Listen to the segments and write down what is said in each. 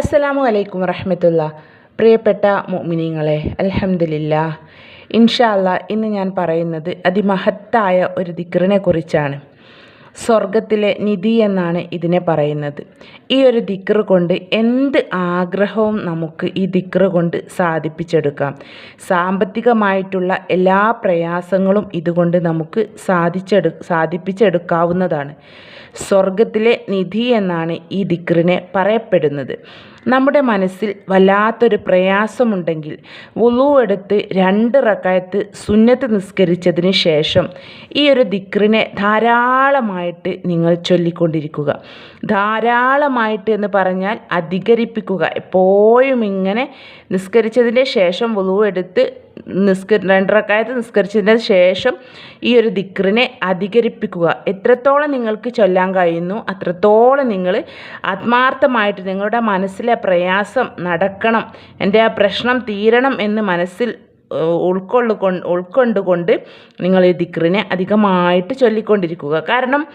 അസ്സലാമു അലൈക്കും വറഹമത്തുള്ള. പ്രിയപ്പെട്ട മോമിനിങ്ങളെ അലഹമില്ല ഇൻഷാല്ല ഇന്ന് ഞാൻ പറയുന്നത് അതിമഹത്തായ ഒരു ദിക്റിനെ കുറിച്ചാണ്. സ്വർഗത്തിലെ നിധി എന്നാണ് ഇതിനെ പറയുന്നത്. ഈ ഒരു ദിക്റ് കൊണ്ട് എന്ത് ആഗ്രഹവും നമുക്ക് ഈ ദിക്റ് കൊണ്ട് സാധിപ്പിച്ചെടുക്കാം. സാമ്പത്തികമായിട്ടുള്ള എല്ലാ പ്രയാസങ്ങളും ഇതുകൊണ്ട് നമുക്ക് സാധിച്ചെടു സാധിപ്പിച്ചെടുക്കാവുന്നതാണ്. സ്വർഗത്തിലെ നിധി എന്നാണ് ഈ ദിക്റിനെ പറയപ്പെടുന്നത്. നമ്മുടെ മനസ്സിൽ വല്ലാത്തൊരു പ്രയാസമുണ്ടെങ്കിൽ വുളു എടുത്ത് രണ്ട് റക്കായത്ത് സുന്നത്ത് നിസ്കരിച്ചതിന് ശേഷം ഈ ഒരു ദിക്റിനെ ധാരാളമായിട്ട് നിങ്ങൾ ചൊല്ലിക്കൊണ്ടിരിക്കുക. ധാരാളമായിട്ട് എന്ന് പറഞ്ഞാൽ അധികരിപ്പിക്കുക. എപ്പോഴും ഇങ്ങനെ നിസ്കരിച്ചതിന്റെ ശേഷം വുളു എടുത്ത് നിസ്ക രണ്ടറക്കായത്ത് നിസ്കരിച്ചതിന് ശേഷം ഈ ഒരു ദിക്റിനെ അധികരിപ്പിക്കുക. എത്രത്തോളം നിങ്ങൾക്ക് ചൊല്ലാൻ കഴിയുന്നു അത്രത്തോളം നിങ്ങൾ ആത്മാർത്ഥമായിട്ട് നിങ്ങളുടെ മനസ്സിലെ പ്രയാസം നടക്കണം. എന്റെ ആ പ്രശ്നം തീരണം എന്ന് മനസ്സിൽ ഉൾക്കൊള്ളുകൊണ്ട് ഉൾക്കൊണ്ടുകൊണ്ട് നിങ്ങൾ ഈ ദിക്റിനെ അധികമായിട്ട് ചൊല്ലിക്കൊണ്ടിരിക്കുക. കാരണം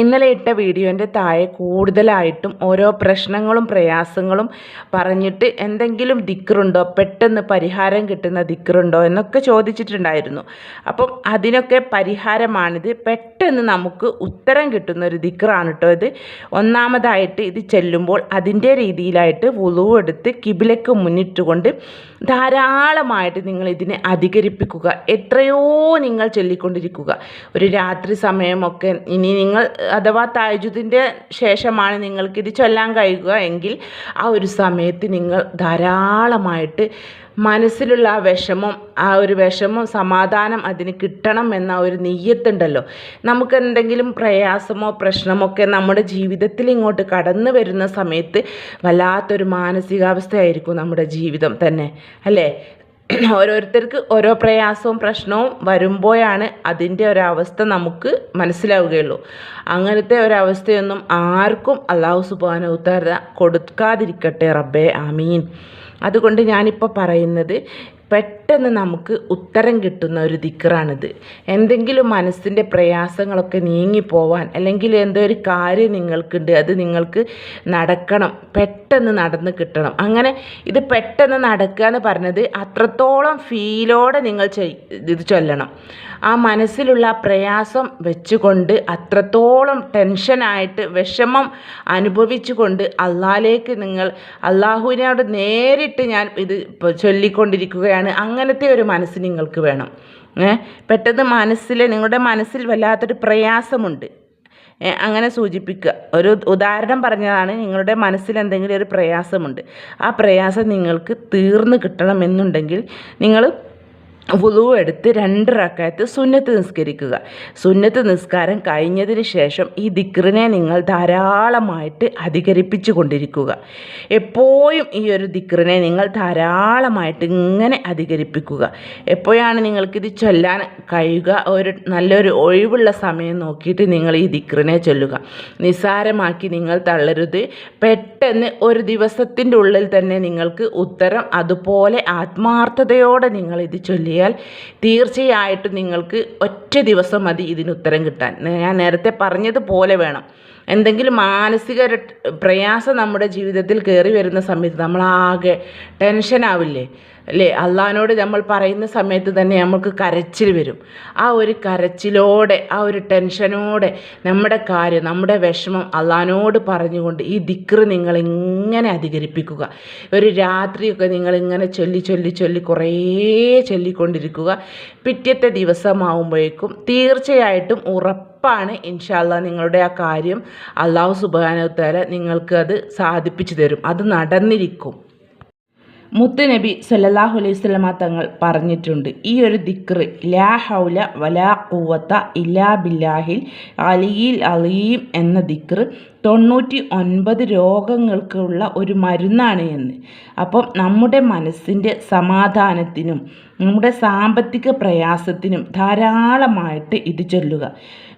ഇന്നലെ ഇട്ട വീഡിയോന്റെ താഴെ കൂടുതലായിട്ടും ഓരോ പ്രശ്നങ്ങളും പ്രയാസങ്ങളും പറഞ്ഞിട്ട് എന്തെങ്കിലും ദിക്കറുണ്ടോ പെട്ടെന്ന് പരിഹാരം കിട്ടുന്ന ദിക്കറുണ്ടോ എന്നൊക്കെ ചോദിച്ചിട്ടുണ്ടായിരുന്നു. അപ്പം അതിനൊക്കെ പരിഹാരമാണിത്. പെട്ടെന്ന് നമുക്ക് ഉത്തരം കിട്ടുന്ന ഒരു ദിക്കറാണ് കേട്ടോ ഇത്. ഒന്നാമതായിട്ട് ഇത് ചെല്ലുമ്പോൾ അതിന്റെ രീതിയിലായിട്ട് വുളു എടുത്ത് കിബിലക്ക് മുന്നിട്ടുകൊണ്ട് ധാരാളമായിട്ട് നിങ്ങൾ ഇതിനെ അധികരിപ്പിക്കുക. എത്രയോ നിങ്ങൾ ചൊല്ലിക്കൊണ്ടിരിക്കുക. ഒരു രാത്രി സമയമൊക്കെ ഇനി നിങ്ങൾ അഥവാ തായജുദിന്റെ ശേഷമാണ് നിങ്ങൾക്കിത് ചൊല്ലാൻ കഴിയുക എങ്കിൽ ആ ഒരു സമയത്ത് നിങ്ങൾ ധാരാളമായിട്ട് മനസ്സിലുള്ള ആ വിഷമം ആ ഒരു വിഷമം സമാധാനം അതിന് കിട്ടണം എന്ന ഒരു നെയ്യത്തുണ്ടല്ലോ. നമുക്ക് എന്തെങ്കിലും പ്രയാസമോ പ്രശ്നമൊക്കെ നമ്മുടെ ജീവിതത്തിൽ ഇങ്ങോട്ട് കടന്നു വരുന്ന സമയത്ത് വല്ലാത്തൊരു മാനസികാവസ്ഥയായിരിക്കും നമ്മുടെ ജീവിതം തന്നെ അല്ലേ? ഓരോരുത്തർക്ക് ഓരോ പ്രയാസവും പ്രശ്നവും വരുമ്പോഴാണ് അതിന്റെ ഒരവസ്ഥ നമുക്ക് മനസ്സിലാവുകയുള്ളൂ. അങ്ങനത്തെ ഒരവസ്ഥയൊന്നും ആർക്കും അള്ളാഹു സുബാന കൊടുക്കാതിരിക്കട്ടെ റബ്ബേ ആമീൻ. അതുകൊണ്ട് ഞാനിപ്പോൾ പറയുന്നത് പെട്ടെന്ന് നമുക്ക് ഉത്തരം കിട്ടുന്ന ഒരു ദിക്കറാണിത്. എന്തെങ്കിലും മനസ്സിന്റെ പ്രയാസങ്ങളൊക്കെ നീങ്ങിപ്പോവാൻ അല്ലെങ്കിൽ എന്തോ ഒരു കാര്യം നിങ്ങൾക്കുണ്ട് അത് നിങ്ങൾക്ക് നടക്കണം പെട്ടെന്ന് നടന്ന് കിട്ടണം. അങ്ങനെ ഇത് പെട്ടെന്ന് നടക്കുക എന്ന് പറഞ്ഞത് അത്രത്തോളം ഫീലോടെ നിങ്ങൾ ഇത് ചൊല്ലണം. ആ മനസ്സിലുള്ള പ്രയാസം വെച്ചുകൊണ്ട് അത്രത്തോളം ടെൻഷനായിട്ട് വിഷമം അനുഭവിച്ചുകൊണ്ട് അള്ളാലേക്ക് നിങ്ങൾ അള്ളാഹുവിനോട് നേരിട്ട് ഞാൻ ഇത് ചൊല്ലിക്കൊണ്ടിരിക്കുകയാണ്. അങ്ങനത്തെ ഒരു മനസ്സ് നിങ്ങൾക്ക് വേണം. പെട്ടെന്ന് മനസ്സിൽ നിങ്ങളുടെ മനസ്സിൽ വല്ലാത്തൊരു പ്രയാസമുണ്ട്. അങ്ങനെ സൂചിപ്പിക്കുക. ഒരു ഉദാഹരണം പറഞ്ഞതാണ് നിങ്ങളുടെ മനസ്സിൽ എന്തെങ്കിലും ഒരു പ്രയാസമുണ്ട്. ആ പ്രയാസം നിങ്ങൾക്ക് തീർന്നു കിട്ടണമെന്നുണ്ടെങ്കിൽ നിങ്ങൾ വുളു എടുത്ത് രണ്ട് റക്കായത്ത് സുന്നത്ത് നിസ്കരിക്കുക. സുന്നത്ത് നിസ്കാരം കഴിഞ്ഞതിന് ശേഷം ഈ ദിക്റിനെ നിങ്ങൾ ധാരാളമായിട്ട് അധികരിപ്പിച്ചു കൊണ്ടിരിക്കുക. എപ്പോഴും ഈ ഒരു ദിക്റിനെ നിങ്ങൾ ധാരാളമായിട്ട് ഇങ്ങനെ അധികരിപ്പിക്കുക. എപ്പോഴാണ് നിങ്ങൾക്കിത് ചൊല്ലാൻ കഴിയുക? ഒരു നല്ലൊരു ഒഴിവുള്ള സമയം നോക്കിയിട്ട് നിങ്ങൾ ഈ ദിക്റിനെ ചൊല്ലുക. നിസ്സാരമാക്കി നിങ്ങൾ തള്ളരുത് പെട്ടെന്ന് ഒരു ദിവസത്തിന്റെ ഉള്ളിൽ തന്നെ നിങ്ങൾക്ക് ഉത്തരം അതുപോലെ ആത്മാർത്ഥതയോടെ നിങ്ങൾ ഇത് ചൊല്ലി ചെയ്യാൽ തീർച്ചയായിട്ടും നിങ്ങൾക്ക് ഒറ്റ ദിവസം മതി ഇതിന് ഉത്തരം കിട്ടാൻ. ഞാൻ നേരത്തെ പറഞ്ഞതുപോലെ വേണം. എന്തെങ്കിലും മാനസിക പ്രയാസം നമ്മുടെ ജീവിതത്തിൽ കയറി വരുന്ന സമയത്ത് നമ്മളാകെ ടെൻഷനാവില്ലേ അല്ലേ? അള്ളഹാനോട് നമ്മൾ പറയുന്ന സമയത്ത് തന്നെ നമുക്ക് കരച്ചിൽ വരും. ആ ഒരു കരച്ചിലോടെ ആ ഒരു ടെൻഷനോടെ നമ്മുടെ കാര്യം നമ്മുടെ വിഷമം അള്ളഹാനോട് പറഞ്ഞുകൊണ്ട് ഈ ദിക്റ് നിങ്ങൾ ഇങ്ങനെ അധികരിപ്പിക്കുക. ഒരു രാത്രിയൊക്കെ നിങ്ങളിങ്ങനെ ചൊല്ലി ചൊല്ലി ചൊല്ലി കുറേ ചൊല്ലിക്കൊണ്ടിരിക്കുക. പിറ്റത്തെ ദിവസമാവുമ്പോഴേക്കും തീർച്ചയായിട്ടും ഉറപ്പാണ് ഇൻഷാല്ല നിങ്ങളുടെ ആ കാര്യം അള്ളാഹു സുബാനത്താല നിങ്ങൾക്ക് അത് സാധിപ്പിച്ചു തരും. അത് നടന്നിരിക്കും. മുത്തുനബി സല്ലാഹു അലൈഹി സ്വലമ തങ്ങൾ പറഞ്ഞിട്ടുണ്ട്. ഈ ഒരു ദിക്റ് ലാ ഹൗല വലാ കൂവത്ത ഇലാ ബില്ലാഹിൽ അലിയിൽ അലീം എന്ന ദിക്റ് തൊണ്ണൂറ്റി ഒൻപത് രോഗങ്ങൾക്കുള്ള ഒരു മരുന്നാണ് എന്ന്. അപ്പം നമ്മുടെ മനസ്സിന്റെ സമാധാനത്തിനും നമ്മുടെ സാമ്പത്തിക പ്രയാസത്തിനും ധാരാളമായിട്ട് ഇത് ചൊല്ലുക.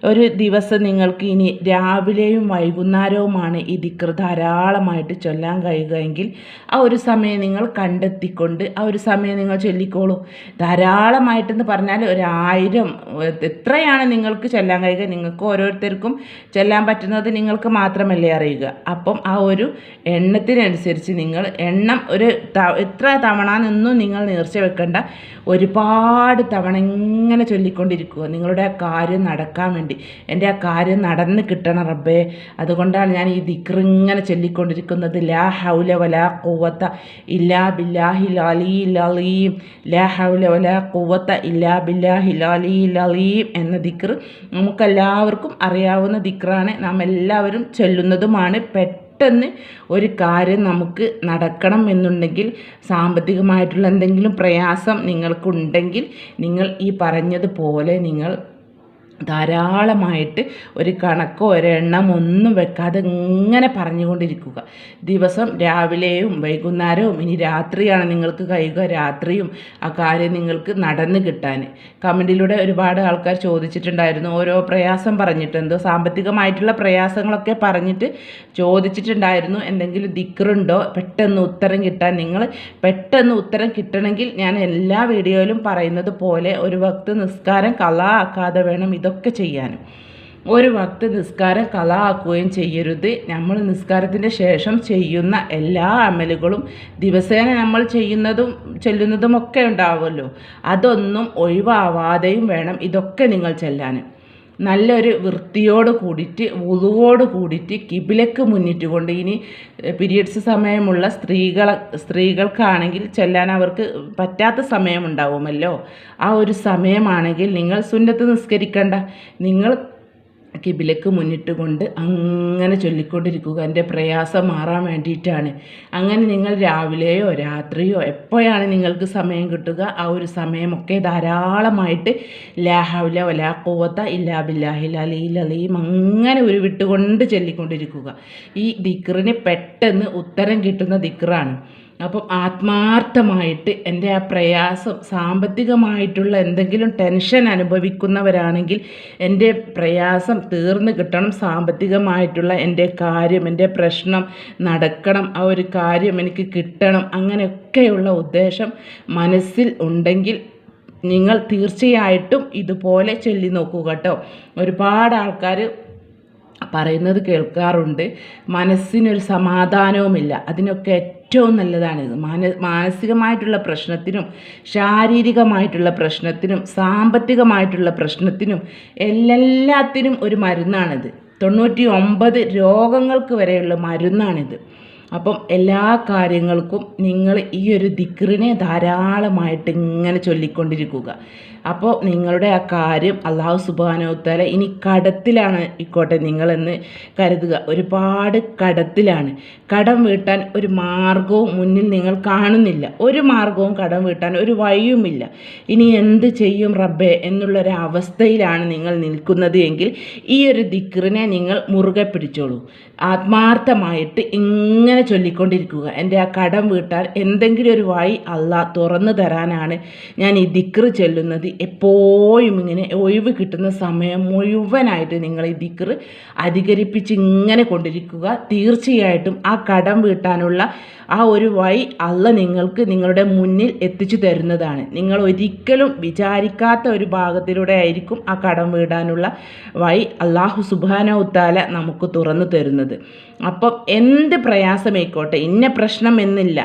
ഒരു ദിവസം നിങ്ങൾക്ക് ഇനി രാവിലെയും വൈകുന്നേരവുമാണ് ഈ ദിക്ർ ധാരാളമായിട്ട് ചൊല്ലാൻ കഴിയുക എങ്കിൽ ആ ഒരു സമയം നിങ്ങൾ കണ്ടെത്തിക്കൊണ്ട് ആ ഒരു സമയം നിങ്ങൾ ചൊല്ലിക്കോളൂ. ധാരാളമായിട്ടെന്ന് പറഞ്ഞാൽ ഒരായിരം എത്രയാണ് നിങ്ങൾക്ക് ചൊല്ലാൻ കഴിയുക? നിങ്ങൾക്ക് ഓരോരുത്തർക്കും ചൊല്ലാൻ പറ്റുന്നത് നിങ്ങൾക്ക് മാത്രം മാത്രമല്ലേ അറിയുക. അപ്പം ആ ഒരു എണ്ണത്തിനനുസരിച്ച് നിങ്ങൾ എണ്ണം ഒരു എത്ര തവണ നിന്നും നിങ്ങൾ നേർച്ച വെക്കേണ്ട. ഒരുപാട് തവണ ഇങ്ങനെ ചൊല്ലിക്കൊണ്ടിരിക്കുക നിങ്ങളുടെ ആ കാര്യം നടക്കാൻ വേണ്ടി. എന്റെ ആ കാര്യം നടന്ന് കിട്ടണം റബ്ബേ. അതുകൊണ്ടാണ് ഞാൻ ഈ ദിക്ർ ഇങ്ങനെ ചൊല്ലിക്കൊണ്ടിരിക്കുന്നത്. ലാ ഹൗല വലാ കൂവത്ത ഇല്ലാ ബില്ലാഹി അലീം. ലാ ഹൗല വലാ കൂവത്ത ഇല്ലാ ബില്ലാഹി അലീം എന്ന ദിക്ർ നമുക്കെല്ലാവർക്കും അറിയാവുന്ന ദിക്റാണ്. നാം എല്ലാവരും ചൊല്ലുന്നതുമാണ് പെട്ടെന്ന് ഒരു കാര്യം നമുക്ക് നടക്കണം എന്നുണ്ടെങ്കിൽ സാമ്പത്തികമായിട്ടുള്ള എന്തെങ്കിലും പ്രയാസം നിങ്ങൾക്കുണ്ടെങ്കിൽ നിങ്ങൾ ഈ പറഞ്ഞതുപോലെ നിങ്ങൾ ധാരാളമായിട്ട് ഒരു കണക്കോ ഒരെണ്ണം ഒന്നും വെക്കാതെ ഇങ്ങനെ പറഞ്ഞുകൊണ്ടിരിക്കുക. ദിവസം രാവിലെയും വൈകുന്നേരവും ഇനി രാത്രിയാണ് നിങ്ങൾക്ക് കഴിയുക രാത്രിയും ആ കാര്യം നിങ്ങൾക്ക് നടന്ന് കിട്ടാൻ. കമന്റിലൂടെ ഒരുപാട് ആൾക്കാർ ചോദിച്ചിട്ടുണ്ടായിരുന്നു ഓരോ പ്രയാസം പറഞ്ഞിട്ട് എന്തോ സാമ്പത്തികമായിട്ടുള്ള പ്രയാസങ്ങളൊക്കെ പറഞ്ഞിട്ട് ചോദിച്ചിട്ടുണ്ടായിരുന്നു എന്തെങ്കിലും ദിക്കറുണ്ടോ പെട്ടെന്ന് ഉത്തരം കിട്ടാൻ. നിങ്ങൾ പെട്ടെന്ന് ഉത്തരം കിട്ടണമെങ്കിൽ ഞാൻ എല്ലാ വീഡിയോയിലും പറയുന്നത് പോലെ ഒരു വക്ത് നിസ്കാരം കലാ ആക്കാതെ വേണം. ഇത് ഇതൊക്കെ ചെയ്യാനും. ഒരു വക്ത് നിസ്കാരം കള ആക്കുകയും ചെയ്യരുത്. നമ്മൾ നിസ്കാരത്തിന്റെ ശേഷം ചെയ്യുന്ന എല്ലാ അമലുകളും ദിവസേന നമ്മൾ ചെയ്യുന്നതും ചെല്ലുന്നതും ഒക്കെ ഉണ്ടാവുമല്ലോ. അതൊന്നും ഒഴിവാവാതെയും വേണം ഇതൊക്കെ നിങ്ങൾ ചെല്ലാനും നല്ലൊരു വൃത്തിയോട് കൂടിയിട്ട് ഉതുവോട് കൂടിയിട്ട് കിബിലക്ക് മുന്നിട്ടുകൊണ്ട് ഇനി പീരിയഡ്സ് സമയമുള്ള സ്ത്രീകൾ സ്ത്രീകൾക്കാണെങ്കിൽ ചെല്ലാൻ അവർക്ക് പറ്റാത്ത സമയമുണ്ടാവുമല്ലോ. ആ ഒരു സമയമാണെങ്കിൽ നിങ്ങൾ സുന്നത്ത് നിസ്കരിക്കണ്ട. നിങ്ങൾ കിബിലക്ക് മുന്നിട്ടുകൊണ്ട് അങ്ങനെ ചൊല്ലിക്കൊണ്ടിരിക്കുക. എന്റെ പ്രയാസം മാറാൻ വേണ്ടിയിട്ടാണ്. അങ്ങനെ നിങ്ങൾ രാവിലെയോ രാത്രിയോ എപ്പോഴാണ് നിങ്ങൾക്ക് സമയം കിട്ടുക? ആ ഒരു സമയമൊക്കെ ധാരാളമായിട്ട് ലാഹൗല ഒലാ കൂവത്ത ഇല്ലാ ബില്ലാഹിൽ അലീൽ അലീം അങ്ങനെ ഒരു വിട്ടുകൊണ്ട് ചൊല്ലിക്കൊണ്ടിരിക്കുക. ഈ ദിക്റിന് പെട്ടെന്ന് ഉത്തരം കിട്ടുന്ന ദിക്റാണ്. അപ്പം ആത്മാർത്ഥമായിട്ട് എന്റെ ആ പ്രയാസം സാമ്പത്തികമായിട്ടുള്ള എന്തെങ്കിലും ടെൻഷൻ അനുഭവിക്കുന്നവരാണെങ്കിൽ എന്റെ പ്രയാസം തീർന്നു കിട്ടണം. സാമ്പത്തികമായിട്ടുള്ള എന്റെ കാര്യം എന്റെ പ്രശ്നം നടക്കണം. ആ ഒരു കാര്യം എനിക്ക് കിട്ടണം. അങ്ങനെയൊക്കെയുള്ള ഉദ്ദേശം മനസ്സിൽ ഉണ്ടെങ്കിൽ നിങ്ങൾ തീർച്ചയായിട്ടും ഇതുപോലെ ചൊല്ലി നോക്കുക കേട്ടോ. ഒരുപാട് ആൾക്കാർ പറയുന്നത് കേൾക്കാറുണ്ട്. മനസ്സിനൊരു സമാധാനവുമില്ല. അതിനൊക്കെ ഏറ്റവും നല്ലതാണ് മാന മാനസികമായിട്ടുള്ള പ്രശ്നത്തിനും ശാരീരികമായിട്ടുള്ള പ്രശ്നത്തിനും സാമ്പത്തികമായിട്ടുള്ള പ്രശ്നത്തിനും എല്ലാത്തിനും ഒരു മരുന്നാണിത്. തൊണ്ണൂറ്റി ഒമ്പത് രോഗങ്ങൾക്ക് വരെയുള്ള മരുന്നാണിത്. അപ്പം എല്ലാ കാര്യങ്ങൾക്കും നിങ്ങൾ ഈ ഒരു ദിക്റിനെ ധാരാളമായിട്ട് ഇങ്ങനെ ചൊല്ലിക്കൊണ്ടിരിക്കുക. അപ്പോൾ നിങ്ങളുടെ ആ കാര്യം അള്ളാഹു സുബാനോത്തല ഇനി കടത്തിലാണ് ഇക്കോട്ടെ നിങ്ങളെന്ന് കരുതുക. ഒരുപാട് കടത്തിലാണ്. കടം വീട്ടാൻ ഒരു മാർഗവും മുന്നിൽ നിങ്ങൾ കാണുന്നില്ല. ഒരു മാർഗവും കടം വീട്ടാൻ ഒരു വഴിയുമില്ല. ഇനി എന്ത് ചെയ്യും റബ്ബെ എന്നുള്ളൊരു അവസ്ഥയിലാണ് നിങ്ങൾ നിൽക്കുന്നത് എങ്കിൽ ഈ ഒരു ദിക്റിനെ നിങ്ങൾ മുറുകെ പിടിച്ചോളൂ. ആത്മാർത്ഥമായിട്ട് ഇങ്ങനെ ചൊല്ലിക്കൊണ്ടിരിക്കുക. എന്റെ ആ കടം വീട്ടാൽ എന്തെങ്കിലും ഒരു വഴി അല്ല തുറന്നു തരാനാണ് ഞാൻ ഈ ദിക്റ് ചൊല്ലുന്നത്. എപ്പോഴും ഇങ്ങനെ ഒഴിവ് കിട്ടുന്ന സമയം മുഴുവനായിട്ട് നിങ്ങൾ ഈ ദിക്റ് അധികരിപ്പിച്ച് ഇങ്ങനെ കൊണ്ടിരിക്കുക. തീർച്ചയായിട്ടും ആ കടം വീട്ടാനുള്ള ആ ഒരു വഴി അല്ല നിങ്ങൾക്ക് നിങ്ങളുടെ മുന്നിൽ എത്തിച്ചു തരുന്നതാണ്. നിങ്ങൾ ഒരിക്കലും വിചാരിക്കാത്ത ഒരു ഭാഗത്തിലൂടെ ആയിരിക്കും ആ കടം വീടാനുള്ള വഴി അള്ളാഹു സുബാന ഉത്താല നമുക്ക് തുറന്നു തരുന്നത്. അപ്പം എന്ത് പ്രയാസമായിക്കോട്ടെ ഇന്ന പ്രശ്നം എന്നില്ല.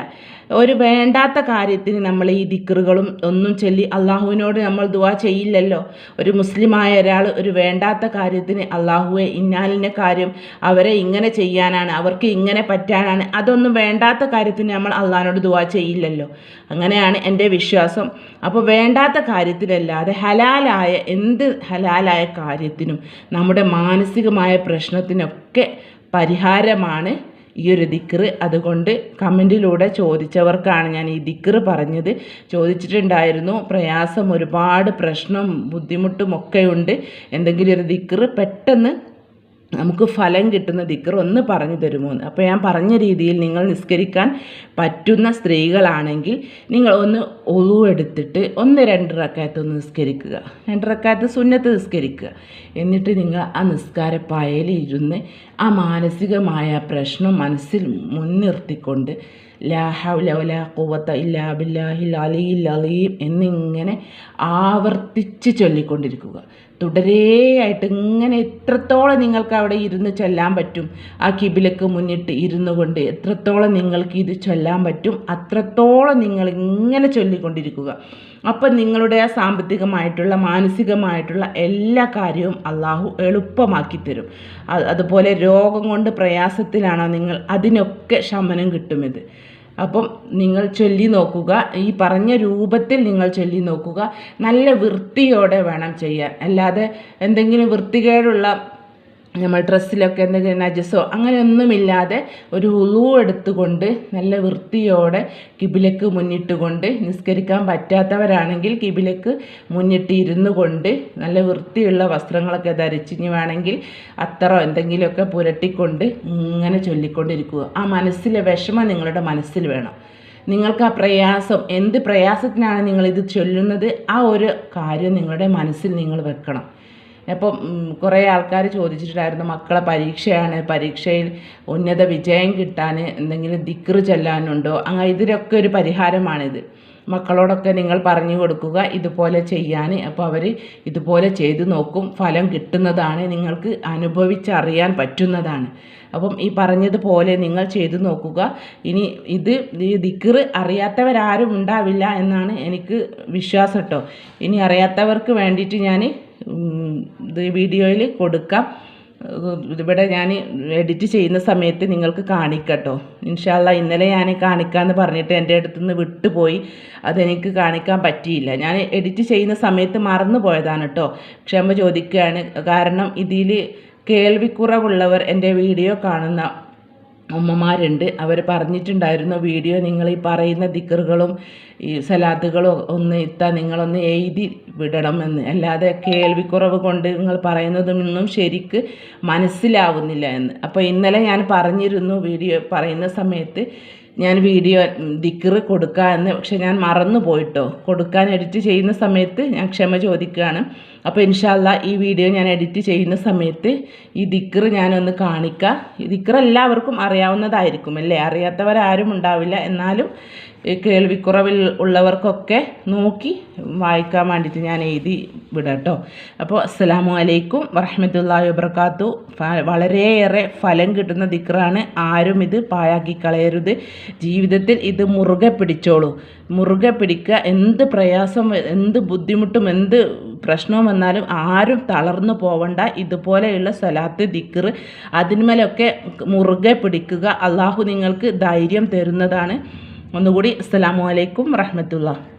ഒരു വേണ്ടാത്ത കാര്യത്തിന് നമ്മൾ ഈ ദിക്റുകളും ഒന്നും ചൊല്ലി അള്ളാഹുവിനോട് നമ്മൾ ദുവാ ചെയ്യില്ലല്ലോ. ഒരു മുസ്ലിമായ ഒരാൾ ഒരു വേണ്ടാത്ത കാര്യത്തിന് അള്ളാഹുവെ ഇന്നാലിന്റെ കാര്യം അവരെ ഇങ്ങനെ ചെയ്യാനാണ് അവർക്ക് ഇങ്ങനെ പറ്റാനാണ്. അതൊന്നും വേണ്ടാത്ത കാര്യത്തിന് നമ്മൾ അള്ളാഹിനോട് ദുവാ ചെയ്യില്ലല്ലോ. അങ്ങനെയാണ് എന്റെ വിശ്വാസം. അപ്പോൾ വേണ്ടാത്ത കാര്യത്തിലല്ലാതെ ഹലാലായ എന്ത് ഹലാലായ കാര്യത്തിനും നമ്മുടെ മാനസികമായ പ്രശ്നത്തിനൊക്കെ പരിഹാരമാണ് ഈ ഒരു ദിക്റ് അതുകൊണ്ട് കമന്റിലൂടെ ചോദിച്ചവർക്കാണ് ഞാൻ ഈ ദിക്റ് പറഞ്ഞത്. ചോദിച്ചിട്ടുണ്ടായിരുന്നു പ്രയാസം ഒരുപാട് പ്രശ്നം ബുദ്ധിമുട്ടും ഒക്കെയുണ്ട്. എന്തെങ്കിലും ഒരു ദിക്റ് പെട്ടെന്ന് നമുക്ക് ഫലം കിട്ടുന്ന ദിക്കർ ഒന്ന് പറഞ്ഞു തരുമോ എന്ന്. അപ്പോൾ ഞാൻ പറഞ്ഞ രീതിയിൽ നിങ്ങൾ നിസ്കരിക്കാൻ പറ്റുന്ന സ്ത്രീകളാണെങ്കിൽ നിങ്ങൾ ഒന്ന് ഒളു എടുത്തിട്ട് ഒന്ന് രണ്ട് റക്കായത്ത് ഒന്ന് നിസ്കരിക്കുക. രണ്ട് റക്കായത്ത് സുന്നത്ത് നിസ്കരിക്കുക. എന്നിട്ട് നിങ്ങൾ ആ നിസ്കാരപ്പായയിൽ ഇരുന്ന് ആ മാനസികമായ പ്രശ്നം മനസ്സിൽ മുൻനിർത്തിക്കൊണ്ട് ഇല്ലാ എന്നിങ്ങനെ ആവർത്തിച്ച് ചൊല്ലിക്കൊണ്ടിരിക്കുക. തുടരെയായിട്ട് ഇങ്ങനെ എത്രത്തോളം നിങ്ങൾക്ക് അവിടെ ഇരുന്ന് ചൊല്ലാൻ പറ്റും? ആ കിബിലക്ക് മുന്നിട്ട് ഇരുന്നു കൊണ്ട് എത്രത്തോളം നിങ്ങൾക്ക് ഇത് ചൊല്ലാൻ പറ്റും? അത്രത്തോളം നിങ്ങൾ ഇങ്ങനെ ചൊല്ലിക്കൊണ്ടിരിക്കുക. അപ്പം നിങ്ങളുടെ ആ സാമ്പത്തികമായിട്ടുള്ള മാനസികമായിട്ടുള്ള എല്ലാ കാര്യവും അള്ളാഹു എളുപ്പമാക്കി തരും. അതുപോലെ രോഗം കൊണ്ട് പ്രയാസത്തിലാണോ നിങ്ങൾ? അതിനൊക്കെ ശമനം കിട്ടുമിത് അപ്പം നിങ്ങൾ ചൊല്ലി നോക്കുക. ഈ പറഞ്ഞ രൂപത്തിൽ നിങ്ങൾ ചൊല്ലി നോക്കുക. നല്ല വൃത്തിയോടെ വേണം ചെയ്യാൻ. അല്ലാതെ എന്തെങ്കിലും വൃത്തികേടുള്ള നമ്മൾ ഡ്രസ്സിലൊക്കെ എന്തെങ്കിലും നജസോ അങ്ങനെയൊന്നുമില്ലാതെ ഒരു ഉളു എടുത്തുകൊണ്ട് നല്ല വൃത്തിയോടെ കിബിലക്ക് മുന്നിട്ടുകൊണ്ട് നിസ്കരിക്കാൻ പറ്റാത്തവരാണെങ്കിൽ കിബിലക്ക് മുന്നിട്ട് ഇരുന്നു കൊണ്ട് നല്ല വൃത്തിയുള്ള വസ്ത്രങ്ങളൊക്കെ ധരിച്ചിനി വേണമെങ്കിൽ അത്തറോ എന്തെങ്കിലുമൊക്കെ പുരട്ടിക്കൊണ്ട് ഇങ്ങനെ ചൊല്ലിക്കൊണ്ടിരിക്കുക. ആ മനസ്സിലെ വിഷമം നിങ്ങളുടെ മനസ്സിൽ വേണം. നിങ്ങൾക്ക് ആ പ്രയാസം എന്ത് പ്രയാസത്തിനാണ് നിങ്ങളിത് ചൊല്ലുന്നത്? ആ ഒരു കാര്യം നിങ്ങളുടെ മനസ്സിൽ നിങ്ങൾ വെക്കണം. അപ്പം കുറേ ആൾക്കാർ ചോദിച്ചിട്ടുണ്ടായിരുന്നു മക്കളെ പരീക്ഷയാണ് പരീക്ഷയിൽ ഉന്നത വിജയം കിട്ടാൻ എന്തെങ്കിലും ദിക്റ് ചെല്ലാനുണ്ടോ? അങ്ങനെ ഇതിനൊക്കെ ഒരു പരിഹാരമാണിത്. മക്കളോടൊക്കെ നിങ്ങൾ പറഞ്ഞു കൊടുക്കുക ഇതുപോലെ ചെയ്യാൻ. അപ്പോൾ അവർ ഇതുപോലെ ചെയ്തു നോക്കും ഫലം കിട്ടുന്നതാണ് നിങ്ങൾക്ക് അനുഭവിച്ചറിയാൻ പറ്റുന്നതാണ്. അപ്പം ഈ പറഞ്ഞതുപോലെ നിങ്ങൾ ചെയ്തു നോക്കുക. ഇനി ഇത് ഈ ദിക്കറ് അറിയാത്തവരാരും ഉണ്ടാവില്ല എന്നാണ് എനിക്ക് വിശ്വാസം കേട്ടോ ഇനി അറിയാത്തവർക്ക് വേണ്ടിയിട്ട് ഞാൻ ഇത് വീഡിയോയിൽ കൊടുക്കാം. ഇവിടെ ഞാൻ എഡിറ്റ് ചെയ്യുന്ന സമയത്ത് നിങ്ങൾക്ക് കാണിക്കട്ടോ. ഇൻഷാല്ല ഇന്നലെ ഞാൻ കാണിക്കാമെന്ന് പറഞ്ഞിട്ട് എന്റെ അടുത്ത് നിന്ന് വിട്ടുപോയി. അതെനിക്ക് കാണിക്കാൻ പറ്റിയില്ല. ഞാൻ എഡിറ്റ് ചെയ്യുന്ന സമയത്ത് മറന്നു പോയതാണ് കേട്ടോ ക്ഷമ ചോദിക്കുകയാണ്. കാരണം ഇതിൽ കേൾവിക്കുറവുള്ളവർ എന്റെ വീഡിയോ കാണുന്ന ഉമ്മമാരുണ്ട്. അവർ പറഞ്ഞിട്ടുണ്ടായിരുന്നു വീഡിയോ നിങ്ങൾ ഈ പറയുന്ന ദിക്കറുകളും ഈ സലാത്തുകളും ഒന്ന് ഇത്താ നിങ്ങളൊന്ന് എഴുതി വിടണമെന്ന് അല്ലാതെ കേൾവിക്കുറവ് കൊണ്ട് നിങ്ങൾ പറയുന്നതൊന്നും ശരിക്ക് മനസ്സിലാവുന്നില്ല എന്ന്. അപ്പോൾ ഇന്നലെ ഞാൻ പറഞ്ഞിരുന്നു വീഡിയോ പറയുന്ന സമയത്ത് ഞാൻ വീഡിയോ ദിക്കറ് കൊടുക്കുക എന്ന്. പക്ഷെ ഞാൻ മറന്നു പോയിട്ടോ കൊടുക്കാൻ എഡിറ്റ് ചെയ്യുന്ന സമയത്ത് ഞാൻ ക്ഷമ ചോദിക്കുകയാണ്. അപ്പോൾ ഇൻഷാല്ല ഈ വീഡിയോ ഞാൻ എഡിറ്റ് ചെയ്യുന്ന സമയത്ത് ഈ ദിക്കറ് ഞാനൊന്ന് കാണിക്കാം. ഈ ദിക്കറ് എല്ലാവർക്കും അറിയാവുന്നതായിരിക്കും അല്ലേ? അറിയാത്തവരാരും ഉണ്ടാവില്ല. എന്നാലും കേൾവിക്കുറവിൽ ഉള്ളവർക്കൊക്കെ നോക്കി വായിക്കാൻ വേണ്ടിയിട്ട് ഞാൻ എഴുതി വിടട്ടോ. അപ്പോൾ അസ്സലാമു അലൈക്കും വറഹമത്തല്ലാഹി വബർക്കാത്തു വളരെയേറെ ഫലം കിട്ടുന്ന ദിക്റാണ്. ആരും ഇത് പായാക്കി കളയരുത്. ജീവിതത്തിൽ ഇത് മുറുകെ പിടിച്ചോളൂ. മുറുകെ പിടിക്കുക. എന്ത് പ്രയാസം എന്ത് ബുദ്ധിമുട്ടും എന്ത് പ്രശ്നവും വന്നാലും ആരും തളർന്നു പോവണ്ട. ഇതുപോലെയുള്ള സ്വലാത്ത് ദിക്കർ അതിന്മേലൊക്കെ മുറുകെ പിടിക്കുക. അള്ളാഹു നിങ്ങൾക്ക് ധൈര്യം തരുന്നതാണ്. ഒന്നുകൂടി അസ്സലാമു അലൈക്കും റഹ്മത്തുള്ള